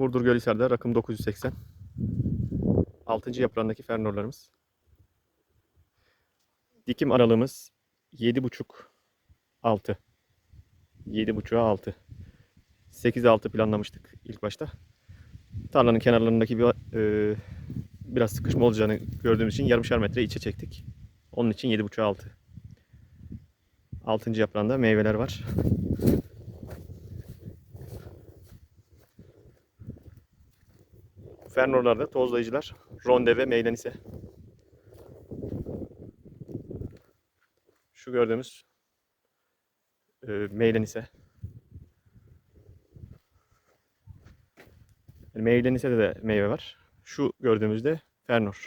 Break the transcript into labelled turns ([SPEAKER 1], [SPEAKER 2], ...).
[SPEAKER 1] Burdur Gölhisar'da rakım 980. 6. yaprağındaki fernorlarımız. Dikim aralığımız 7,5 6. 7,5'a 6. 8-6 planlamıştık ilk başta. Tarlanın kenarlarındaki bir, e, biraz sıkışma olacağını gördüğümüz için yarımşar metre içe çektik. Onun için 7,5'a 6. 6. yaprağında meyveler var. Fernorlarda tozlayıcılar ronde ve meylenise. Şu gördüğümüz e. Yani meylenisede de meyve var. Şu gördüğümüzde fernor.